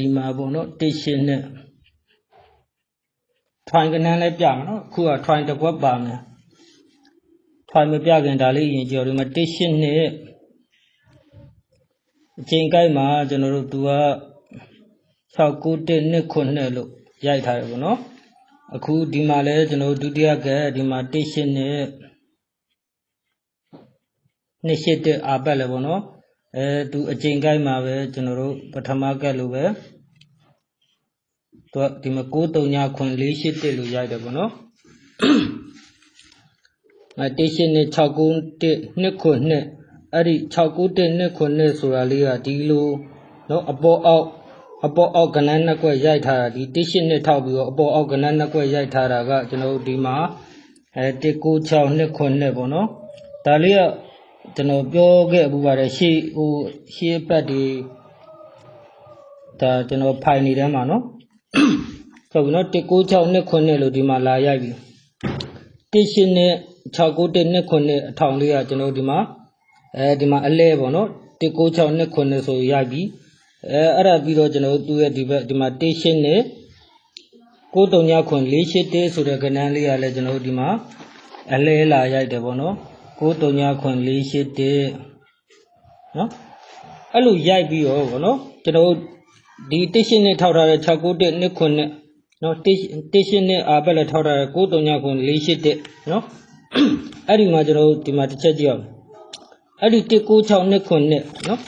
ဒီမှာပေါ့နော်တစ်ရှင်းနဲ့ထွိုင်ကနန်းလည်းပြမယ်နော်အခုကထွိုင်တစ်ခွက်ပါမယ်ထွိုင်မပြခင်ဒါလေးရင်ကြော်ဒီမှာတစ်ရှင်းနဲ့အချိန်ကိုက်မှာကျွန်တော်တို့သူက6 9 1 2 9လို့ရိုက်ထားတယ်ပေါ့နော်အခုဒီမှာလည်းကျွန်တော်တို့ဒုတိယကဒီမှာတစ်ရှင်းနဲ့နှစ်ရှစ်တဲ့အာပတ်လည်းပေါ့နော် အဲသူအချိန်ကိုက်မှာပဲကျွန်တော်တို့ပထမကက်လို့ပဲသူကဒီမှာ9 3 9 4 8တက်လို့ရိုက်တယ်ပေါ့နော်အဲတစ်ရှင်းနဲ့6 9 1 2 9အဲ့ဒီ6 9 1 2 9ဆိုတာလေးကဒီလိုနော်အပေါ်အောက်အပေါ်အောက်ကနန်းနှစ်ကွက်ရိုက်ထားတာဒီတစ်ရှင်းနဲ့ထောက်ပြီးတော့အပေါ်အောက်ကနန်းနှစ်ကွက်ရိုက်ထားတာကကျွန်တော်တို့ဒီမှာအဲ196 2 9ပေါ့နော်ဒါလေးက ကျွန်တော်ပြောခဲ့ပူပါတယ်ရှေ့ဟိုရှေ့ပတ်ဒီဒါကျွန်တော်ဖိုင်နေတယ်မှာနော်ဟုတ်ပြီနော်196 2 9လို့ဒီမှာလာရိုက်ပြီ1ရှင်းနဲ့691 2 9အထောင်လေးကကျွန်တော်ဒီမှာအဲဒီမှာအလဲပေါ့နော်196 2 9ဆိုရိုက်ပြီအဲအဲ့ဒါပြီးတော့ကျွန်တော်သူ့ရဲ့ဒီဘက်ဒီမှာ1ရှင်းနဲ့939ခွန်481ဆိုတဲ့ကဏ္ဍလေးကလည်းကျွန်တော်ဒီမှာအလဲလာရိုက်တယ်ပေါ့နော် 939ခွန်481နော်အဲ့လိုရိုက်ပြီးတော့ဗောနော်ကျွန်တော်ဒီတစ်ရှင်းနဲ့ထောက်ထားတဲ့691နှစ်ခွန်နဲ့နော်တစ်တစ်ရှင်းနဲ့အာဘက်လည်းထောက်ထားတဲ့939ခွန်481နော်အဲ့ဒီမှာကျွန်တော်ဒီမှာတစ်ချက်ကြည့်အောင်အဲ့ဒီ196နှစ်ခွန်နဲ့နော်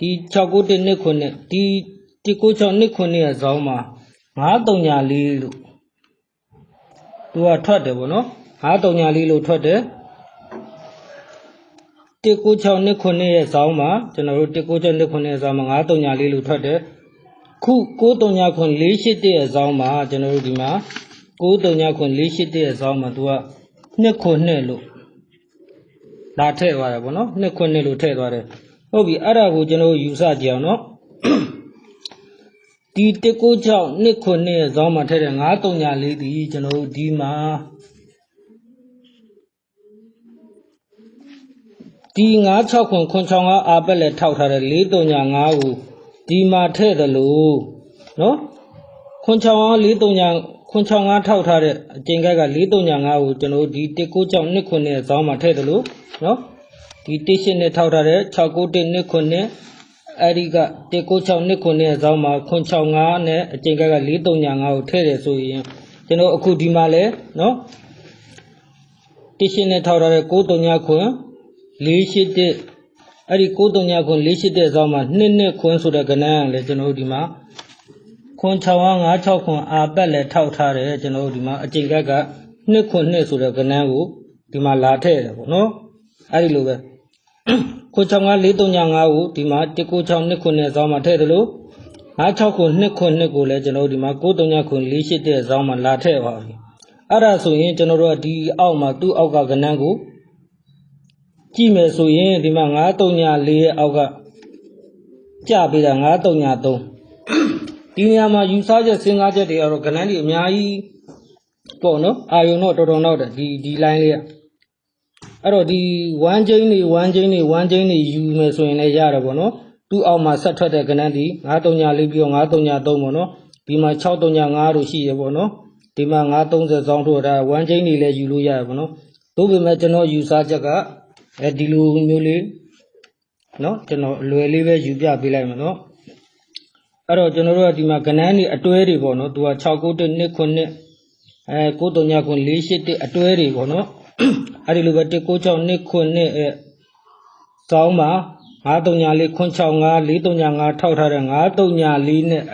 ဒီ691နှစ်ခွန်နဲ့ဒီ196နှစ်ခွန်နဲ့ဇောင်းမှာ934လို့သူကထွက်တယ်ဗောနော်934လို့ထွက်တယ် 196နှစ်ခုနှစ်ရဲ့ဇောင်းမှာကျွန်တော်တို့196နှစ်ခုနှစ်ရဲ့ဇောင်းမှာ934လို့ထွက်တယ်ခု939ခွန်481ရဲ့ဇောင်းမှာကျွန်တော်တို့ဒီမှာ939ခွန်481ရဲ့ဇောင်းမှာသူကနှစ်ခုနှစ်လို့လာထည့်သွားတယ်ဗောနော်နှစ်ခုနှစ်လို့ထည့်သွားတယ်ဟုတ်ပြီအဲ့ဒါကိုကျွန်တော်ယူဆကြည့်အောင်နော်ဒီ196နှစ်ခုနှစ်ရဲ့ဇောင်းမှာထည့်တဲ့934ဒီကျွန်တော်တို့ဒီမှာ ဒီ96ခွန်ခွန်65အာပက်လည်းထောက်ထားတယ်435ကိုဒီမှာထည့်တယ်လို့နော်ခွန်65 435ခွန်65ထောက်ထားတဲ့အကျင်ကက်က435ကိုကျွန်တော်ဒီ196နှစ်ခွန်နဲ့ဇောင်းမှာထည့်တယ်လို့နော်ဒီ18နဲ့ထောက်ထားတဲ့691နှစ်ခွန်နဲ့အဲ့ဒီက196နှစ်ခွန်နဲ့ဇောင်းမှာခွန်65နဲ့အကျင်ကက်က435ကိုထည့်တယ်ဆိုရင်ကျွန်တော်အခုဒီမှာလဲနော်18နဲ့ထောက်ထားတဲ့939ခွန် 481အဲ့ဒီ939ခွန်481ဇောင်းမှာ2နှစ်ခွန်ဆိုတဲ့ကဏ္ဍကလည်းကျွန်တော်တို့ဒီမှာခွန်6556ခွန်အာပတ်လည်းထောက်ထားတယ်ကျွန်တော်တို့ဒီမှာအကျင့်ကက်က2ခွန်2ဆိုတဲ့ကဏ္ဍကိုဒီမှာလာထည့်တယ်ပေါ့နော်အဲ့ဒီလိုပဲခွန်65 435ကိုဒီမှာ196 2ခွန်2ဇောင်းမှာထည့်တယ်လို့56ခွန်2ခွန်2ကိုလည်းကျွန်တော်တို့ဒီမှာ939ခွန်481ဇောင်းမှာလာထည့်ပါပြီအဲ့ဒါဆိုရင်ကျွန်တော်တို့ကဒီအောက်မှာသူ့အောက်ကကဏ္ဍကို ကြည့်မယ်ဆိုရင်ဒီမှာ934ရဲ့အောက်ကကြပေးတာ933ဒီနေရာမှာယူဆချက်စဉ်းစားချက်တွေကတော့ကဏ္ဍတွေအများကြီးပေါ့နော်အာယုံတော့တော်တော်နောက်တယ်ဒီဒီ line လေးကအဲ့တော့ဒီ1 chain တွေ1 chain တွေ1 chain တွေယူမယ်ဆိုရင်လည်းရတယ်ပေါ့နော်သူ့အောက်မှာဆက်ထွက်တဲ့ကဏ္ဍဒီ934ပြီးတော့933ပေါ့နော်ဒီမှာ635တို့ရှိရပေါ့နော်ဒီမှာ930ဇောင်းထိုးတာ1 chain တွေလည်းယူလို့ရတယ်ပေါ့နော်သို့ပေမဲ့ကျွန်တော်ယူဆချက်က အဲဒီလိုမျိုးလေးနော်ကျွန်တော်အလွယ်လေးပဲယူပြပေးလိုက်မှာနော်အဲ့တော့ကျွန်တော်တို့ကဒီမှာကဏန်းတွေအတွဲတွေပေါ့နော်သူက6ကုတ်1 2 9အဲ9 3 9 4 8 1အတွဲတွေပေါ့နော်အဲ့ဒီလိုပဲ1 9 6 1 9အဲစောင်းမှာ934 965 435ထောက်ထားတဲ့934နဲ့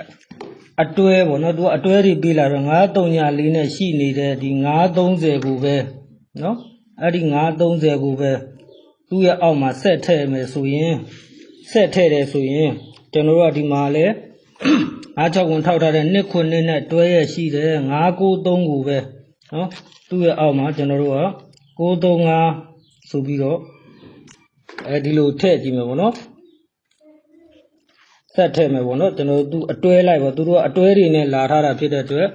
အတွဲပေါ့နော်သူကအတွဲတွေပြေးလာတော့934နဲ့ရှိနေတဲ့ဒီ930ကိုပဲနော်အဲ့ဒီ930ကိုပဲ သူ့ရဲ့အောက်မှာဆက်ထည့်မယ်ဆိုရင်ဆက်ထည့်တယ်ဆိုရင်ကျွန်တော်တို့ကဒီမှာလဲအား6ဝင်ထောက်ထားတဲ့နှစ်ခုနှစ်နဲ့တွဲရရှိတယ်993ကိုပဲနော်သူ့ရဲ့အောက်မှာကျွန်တော်တို့က935ဆိုပြီးတော့အဲဒီလိုထည့်ကြည့်မယ်ပေါ့နော်ဆက်ထည့်မယ်ပေါ့နော်ကျွန်တော်တို့အတွဲလိုက်ပေါ့သူတို့ကအတွဲတွေနဲ့လာထားတာဖြစ်တဲ့အတွက်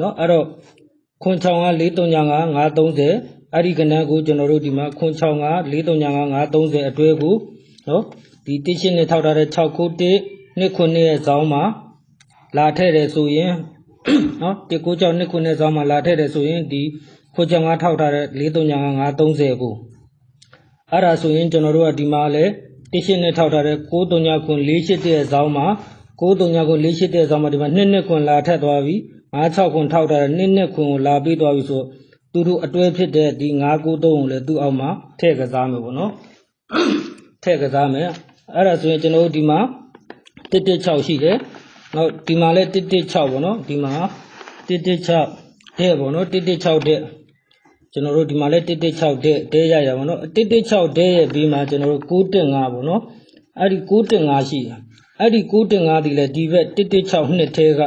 နော်အဲ့တော့ခွန်ချောင်းက435 930 အဲ့ဒီကဏ္ဍကိုကျွန်တော်တို့ဒီမှာခွန်6က435 530အတွဲကိုနော်ဒီတစ်ရှင်းနဲ့ထောက်ထားတဲ့6ခု1နှစ်ခုနှစ်ရဲ့ဇောင်းမှာလာထည့်တယ်ဆိုရင်နော်တစ်ကိုကြောင့်နှစ်ခုနှစ်ဇောင်းမှာလာထည့်တယ်ဆိုရင်ဒီခိုချောင်းငါထောက်ထားတဲ့439530ကိုအဲ့ဒါဆိုရင်ကျွန်တော်တို့ကဒီမှာလဲတရှင်းနဲ့ထောက်ထားတဲ့93ခွန်48ရဲ့ဇောင်းမှာ93ခွန်48ရဲ့ဇောင်းမှာဒီမှာနှစ်နှစ်ခွန်လာထည့်သွားပြီ56ခွန်ထောက်ထားတဲ့နှစ်နှစ်ခွန်ကိုလာပြီးသွားပြီဆို သူတို့အတွဲဖြစ်တဲ့ဒီ993ကိုလည်းသူ့အောက်မှာထည့်ကစားမယ်ပေါ့နော်ထည့်ကစားမယ်အဲ့ဒါဆိုရင်ကျွန်တော်တို့ဒီမှာ116ရှိတယ်နောက်ဒီမှာလည်း116ပေါ့နော်ဒီမှာ116တဲ့ပေါ့နော်116တဲ့ကျွန်တော်တို့ဒီမှာလည်း116တဲ့တဲရရပါတော့116တဲ့ရဲ့ပြီးမှာကျွန်တော်တို့915ပေါ့နော်အဲ့ဒီ915ရှိတယ်အဲ့ဒီ915ဒီလည်းဒီဘက်116နှစ်ထဲက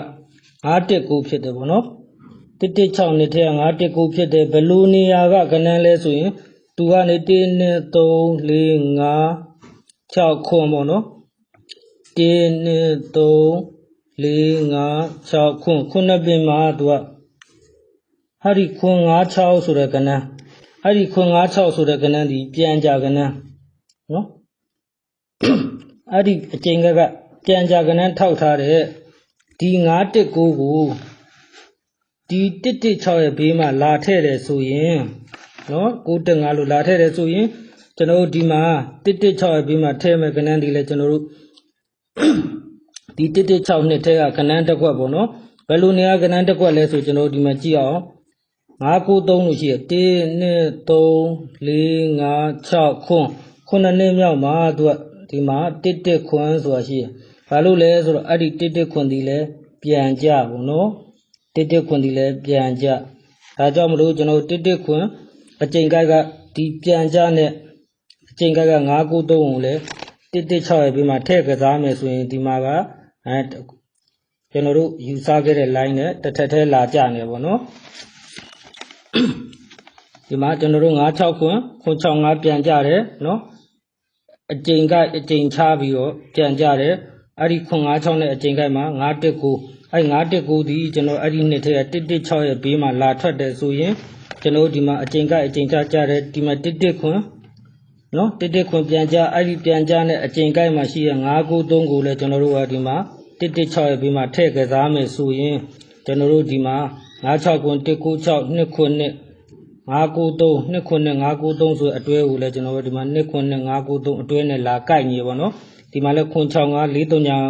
919ဖြစ်တယ်ပေါ့နော် 116နှစ်ထဲက919ဖြစ်တယ်ဘယ်လိုနေရာကကနန်းလဲဆိုရင်သူကနေ1 2 3 4 5 6ခွန်ပေါ့နော်1 2 3 4 5 6ခွန်ခုနှစ်ပင်မှာသူကဟာဒီခွန်5 6ဆိုတဲ့ကဏ္ဍအဲ့ဒီခွန်5 6ဆိုတဲ့ကဏ္ဍဒီပြန်ကြကဏ္ဍနော်အဲ့ဒီအကျင့်ကကပြန်ကြကဏ္ဍထောက်ထားတဲ့ဒီ9တက်9ကို ဒီ1 1 6ရဲ့ဘေးမှာလာထည့်တယ်ဆိုရင်နော်9တက်5လို့လာထည့်တယ်ဆိုရင်ကျွန်တော်တို့ဒီမှာ116ရဲ့ဘေးမှာထည့်မယ်ကဏ္ဍဒီလဲကျွန်တော်တို့ဒီ116နှစ်ထဲကကဏ္ဍတစ်ခွက်ပေါ့နော်ဘယ်လိုနေရာကဏ္ဍတစ်ခွက်လဲဆိုကျွန်တော်တို့ဒီမှာကြည့်အောင်993လို့ရှိရ1 2 3 4 5 6ခွန်းခုနှစ်နှစ်မြောက်မှာသူကဒီမှာ11ခွန်းဆိုတာရှိရဘာလို့လဲဆိုတော့အဲ့ဒီ11ခွန်းဒီလဲပြန်ကြပေါ့နော် 11ခွန်းဒီလဲပြန်ကြဒါကြောင့်မလို့ကျွန်တော်တို့11ခွန်းအကျိန်ကိုက်ကဒီပြန်ကြနဲ့အကျိန်ကိုက်က993ကိုလဲ116ရဲ့ပြီးမှာထည့်ကစားမယ်ဆိုရင်ဒီမှာကအဲကျွန်တော်တို့ယူဆခဲ့တဲ့ line နဲ့တစ်ထက်ထဲလာကြနေပါတော့ဒီမှာကျွန်တော်တို့96ခွန်းခွန်း65ပြန်ကြတယ်နော်အကျိန်ကအကျိန်ချပြီးတော့ပြန်ကြတယ်အဲ့ဒီခွန်း96နဲ့အကျိန်ကိုက်မှာ919 အဲ့919ဒီကျွန်တော်အဲ့ဒီနှစ်ထဲက116ရဲ့ဘေးမှာလာထွက်တယ်ဆိုရင်ကျွန်တော်တို့ဒီမှာအကျိန်ကိုက်အကျိန်ချကြတယ်ဒီမှာ11ခွန်းနော်တစ်တစ်ခွန်ပြန်ကြအဲ့ဒီပြန်ကြနဲ့အကျင်ကိုက်မှာရှိရ993ကိုလည်းကျွန်တော်တို့ကဒီမှာ116ရဲ့ပြီးမှာထည့်ကစားမယ်ဆိုရင်ကျွန်တော်တို့ဒီမှာ96ခွန်196 2ခွန်နဲ့993 2ခွန်နဲ့993ဆိုအတွဲကိုလည်းကျွန်တော်တို့ဒီမှာ2ခွန်နဲ့993အတွဲနဲ့လာကိုက်နေပါတော့ဒီမှာလည်းခွန်65 439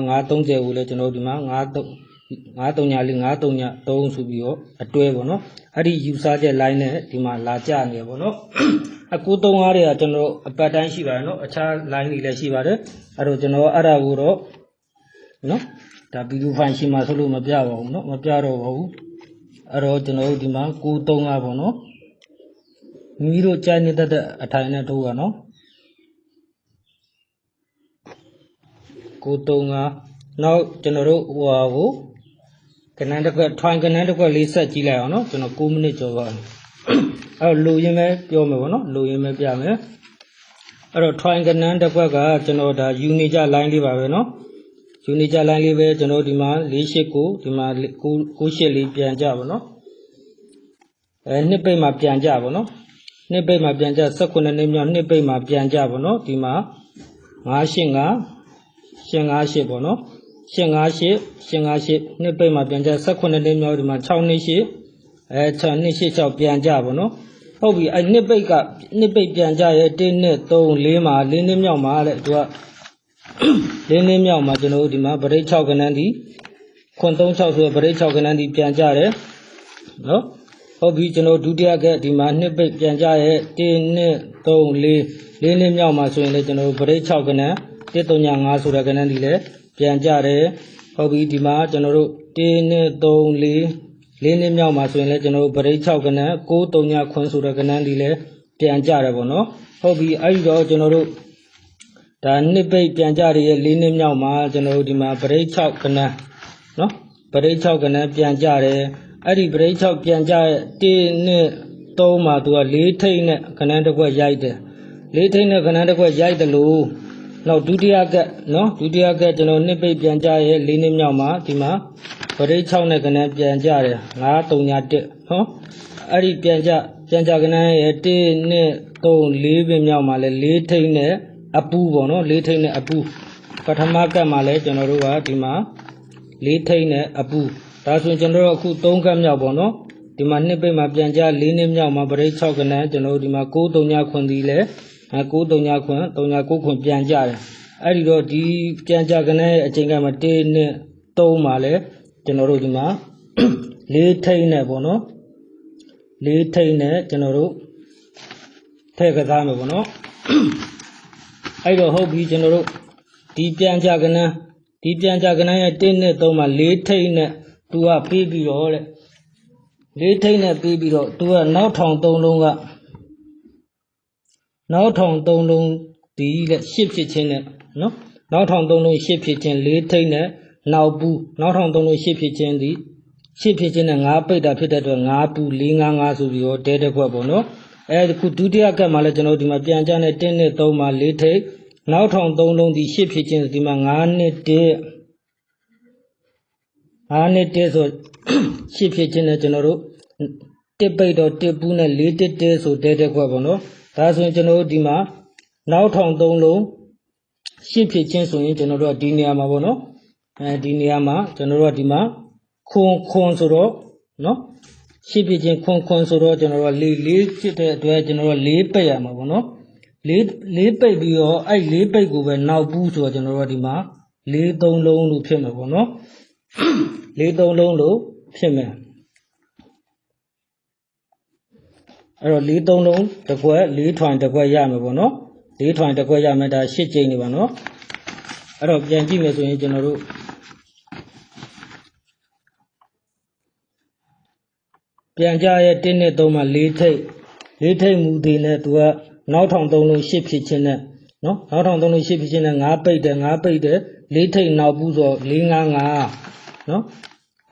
930ကိုလည်းကျွန်တော်တို့ဒီမှာ93 934 933ဆိုပြီးတော့အတွဲပေါ့နော်အဲ့ဒီယူဆချက် line နဲ့ဒီမှာလာကြနေပေါ့နော်အခု35တွေကကျွန်တော်အပတ်တိုင်းရှိပါတယ်နော်အခြား line တွေလည်းရှိပါတယ်အဲ့တော့ကျွန်တော်အဲ့ဒါကိုတော့နော်ဒါဗီဒီယိုဖိုင်ရှိမှဆိုလို့မပြပါဘူးနော်မပြတော့ပါဘူးအဲ့တော့ကျွန်တော်တို့ဒီမှာ935ပေါ့နော်မိမိတို့ကြိုက်နေတတ်တဲ့အထိုင်နဲ့တို့ကနော်935နောက်ကျွန်တော်တို့ဟိုဟာကို ကနန်းတစ်ခွက်ထွိုင်းကနန်းတစ်ခွက်လေးဆက်ကြည့်လိုက်အောင်နော်ကျွန်တော်9မိနစ်ကျော်ပါအဲ့တော့လူရင်းပဲပြောမယ်ပေါ့နော်လူရင်းပဲပြမယ်အဲ့တော့ try ကနန်းတစ်ခွက်ကကျွန်တော်ဒါ unit ကြ line လေးပါပဲเนาะ unit ကြ line လေးပဲကျွန်တော်ဒီမှာ489ဒီမှာ98လေးပြန်ကြပါเนาะအဲနှစ်ပိတ်မှာပြန်ကြပါเนาะနှစ်ပိတ်မှာပြန်ကြ18နှစ်မြောက်နှစ်ပိတ်မှာပြန်ကြပါเนาะဒီမှာ985 858ပေါ့เนาะ 158 158နှစ်ပိတ်မှာပြန်ကြ18နှစ်မြောက်ဒီမှာ6နှစ်ရှိအဲ6နှစ်ရှိ6ပြန်ကြပါနော်ဟုတ်ပြီအဲနှစ်ပိတ်ကနှစ်ပိတ်ပြန်ကြရဲ့1နှစ်3 4မှာ4နှစ်မြောက်မှာတဲ့သူက4နှစ်မြောက်မှာကျွန်တော်တို့ဒီမှာဗရိတ်6ခန်းန်းဒီ936ဆိုဗရိတ်6ခန်းန်းဒီပြန်ကြတယ်နော်ဟုတ်ပြီကျွန်တော်ဒုတိယကဒီမှာနှစ်ပိတ်ပြန်ကြရဲ့1နှစ်3 4 4နှစ်မြောက်မှာဆိုရင်လည်းကျွန်တော်ဗရိတ်6ခန်းန်း135ဆိုတဲ့ခန်းန်းဒီလည်း ပြန်ကြတယ်ဟုတ်ပြီဒီမှာကျွန်တော်တို့1နှစ်3 4လေးနှစ်မြောက်မှာဆိုရင်လည်းကျွန်တော်တို့ဗရိတ်6ကနန်း6 3ညခွန်းဆိုတဲ့ကနန်းဒီလည်းပြန်ကြတယ်ပေါ့နော်ဟုတ်ပြီအဲ့ဒီတော့ကျွန်တော်တို့ဒါနှစ်ပိတ်ပြန်ကြရရဲ့လေးနှစ်မြောက်မှာကျွန်တော်တို့ဒီမှာဗရိတ်6ကနန်းနော်ဗရိတ်6ကနန်းပြန်ကြတယ်အဲ့ဒီဗရိတ်6ပြန်ကြရဲ့1နှစ်3မှာသူက4ထိတ်နဲ့ကနန်းတစ်ခွက်ရိုက်တယ်4ထိတ်နဲ့ကနန်းတစ်ခွက်ရိုက်တယ်လို့ နောက်ဒုတိယကနော်ဒုတိယကကျွန်တော်နှစ်ပိတ်ပြန်ကြရဲ့၄နှစ်မြောက်မှာဒီမှာဗရိတ်6နဲ့ကနန်းပြန်ကြတယ်9 3ည1နော်အဲ့ဒီပြန်ကြပြန်ကြကနန်းရဲ့1နှစ်3 4ပင်မြောက်မှာလဲ၄ထိတ်နဲ့အပူပေါ့နော်၄ထိတ်နဲ့အပူပထမကတ်မှာလည်းကျွန်တော်တို့ကဒီမှာလေးထိတ်နဲ့အပူဒါဆိုရင်ကျွန်တော်တို့အခု၃ကတ်မြောက်ပေါ့နော်ဒီမှာနှစ်ပိတ်မှာပြန်ကြ၄နှစ်မြောက်မှာပရိတ်6ကနန်းကျွန်တော်တို့ဒီမှာ9 3ညခွန်ဒီလဲ အဲ9 3ညခွန်3ည9ခွန်ပြန်ကြတယ်အဲ့ဒီတော့ဒီပြန်ကြကနန်းရဲ့အချိန်ကမှာ1နှစ်3မှာလဲကျွန်တော်တို့ဒီမှာလေးထိတ်နဲ့ပေါ့နော်လေးထိတ်နဲ့ကျွန်တော်တို့ထည့်ကစားမယ်ပေါ့နော်အဲ့တော့ဟုတ်ပြီကျွန်တော်တို့ဒီပြန်ကြကနန်းဒီပြန်ကြကနန်းရဲ့1နဲ့3မှာ4ထိတ်နဲ့သူကပြီးပြီးတော့တဲ့4ထိတ်နဲ့ပြီးပြီးတော့သူကနောက်ထောင်3လုံးက နောက်ထောင်3လုံးဒီတဲ့10ဖြစ်ချင်းနဲ့နော်နောက်ထောင်3လုံး10ဖြစ်ချင်း4ထိတ်နဲ့နောက်ပူနောက်ထောင်3လုံး10ဖြစ်ချင်းဒီ10ဖြစ်ချင်းနဲ့5ပိတ်တာဖြစ်တဲ့အတွက်5ပူ4 5 5ဆိုပြီးတော့တဲတစ်ခွက်ပေါ့နော်အဲဒီခုဒုတိယကတ်မှာလည်းကျွန်တော်တို့ဒီမှာပြန်ကြတဲ့1နဲ့3မှာ4ထိတ်နောက်ထောင်3လုံးဒီ10ဖြစ်ချင်းဒီမှာ5နဲ့1 5နဲ့1ဆို10ဖြစ်ချင်းနဲ့ကျွန်တော်တို့တစ်ပိတ်တော့တစ်ပူးနဲ့4တစ်တဲဆိုတဲတဲ့ခွက်ပေါ့နော် ဒါဆိုရင်ကျွန်တော်တို့ဒီမှာနောက်ထောင်3လုံး10ဖြစ်ချင်းဆိုရင်ကျွန်တော်တို့ကဒီနေရာမှာပေါ့နော်အဲဒီနေရာမှာကျွန်တော်တို့ကဒီမှာခွန်ခွန်ဆိုတော့နော်10ဖြစ်ချင်းခွန်ခွန်ဆိုတော့ကျွန်တော်တို့က၄၄ဖြစ်တဲ့အတွက်ကျွန်တော်တို့၄ပိတ်ရမှာပေါ့နော်လေးလေးပိတ်ပြီးတော့အဲ့လေးပိတ်ကိုပဲနောက်ပူးဆိုတော့ကျွန်တော်တို့ကဒီမှာလေးသုံးလုံးလို့ဖြစ်မှာပေါ့နော်လေးသုံးလုံးလို့ဖြစ်မယ် အဲ့တော့လေးသုံးလုံးတစ်ခွက်လေးထွန်တစ်ခွက်ရမယ်ပေါ့နော်လေးထွန်တစ်ခွက်ရမယ်ဒါရှစ်ကျိန်းနေပါနော်အဲ့တော့ပြန်ကြည့်မယ်ဆိုရင်ကျွန်တော်တို့ပြန်ကြရဲ့1နဲ့3မှာ4ထိပ်4ထိပ်မူသေးနဲ့သူကနောက်ထောင်3လုံး8ဖြစ်ခြင်းနဲ့နော်နောက်ထောင်3လုံး8ဖြစ်ခြင်းနဲ့5ပိတ်တယ်5ပိတ်တယ်4ထိပ်နောက်ဘူးဆို4 5 5နော်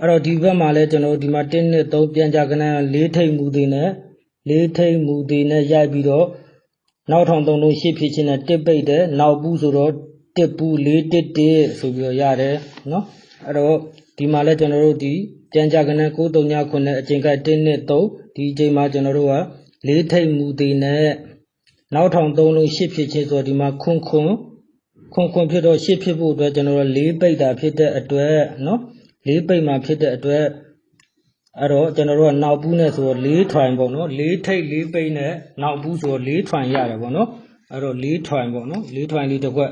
အဲ့တော့ဒီဘက်မှာလဲကျွန်တော်တို့ဒီမှာ1နဲ့3ပြန်ကြကနန်း4ထိပ်မူသေးနဲ့ 4ထိပ်မူသေးနဲ့ရိုက်ပြီးတော့နောက်ထောင်3လုံး8ဖြစ်ခြင်းနဲ့1ပိတ်တယ်နောက်ဘူးဆိုတော့1ဘူး4 1 1ဆိုပြီးတော့ရတယ်နော်အဲ့တော့ဒီမှာလဲကျွန်တော်တို့ဒီပြန်ကြကနန်း9 3ည9နဲ့အချိန်က1နဲ့3ဒီအချိန်မှာကျွန်တော်တို့က4ထိပ်မူသေးနဲ့နောက်ထောင်3လုံး8ဖြစ်ခြင်းဆိုတော့ဒီမှာခွန်းခွန်းခွန်းခွန်းဖြစ်တော့8ဖြစ်ဖို့အတွက်ကျွန်တော်တို့4ပိတ်တာဖြစ်တဲ့အတွက်နော်4ပိတ်မှာဖြစ်တဲ့အတွက် အဲ့တော့ကျွန်တော်တို့ကနောက်ဘူးနဲ့ဆိုတော့4 try ပေါ့နော်4ထိပ်4ပိတ်နဲ့နောက်ဘူးဆိုတော့4 try ရတယ်ပေါ့နော်အဲ့တော့4 try ပေါ့နော်4 try လေးတစ်ခွက်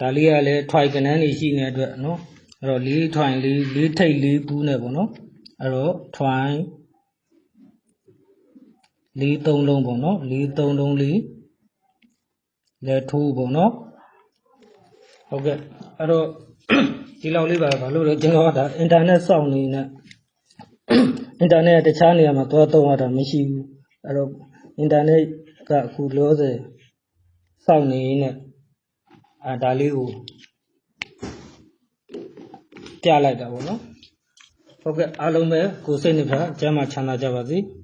ဒါလေးကလည်း try ကနန်းနေရှိနေတဲ့အတွက်နော်အဲ့တော့4 try 4 4ထိပ်4ဘူးနဲ့ပေါ့နော်အဲ့တော့ try လေးသုံးလုံးပေါ့နော်လေးသုံးလုံးလေးလက်ထိုးပေါ့နော်ဟုတ်ကဲ့အဲ့တော့ဒီလောက်လေးပါဘာလို့လဲကျွန်တော်ကဒါအင်တာနက်စောင့်နေနဲ့ အင်တာနက်ကတခြားနေရာမှာသွားသုံးရတာမရှိဘူးအဲ့တော့အင်တာနက်ကအခုလောဆယ်စောင့်နေနဲ့အဲဒါလေးကိုပြလိုက်တာပေါ့နော်ဟုတ်ကဲ့အားလုံးပဲကိုယ်စိတ်နှစ်ဖက်ကျမ်းမာချမ်းသာကြပါစေ။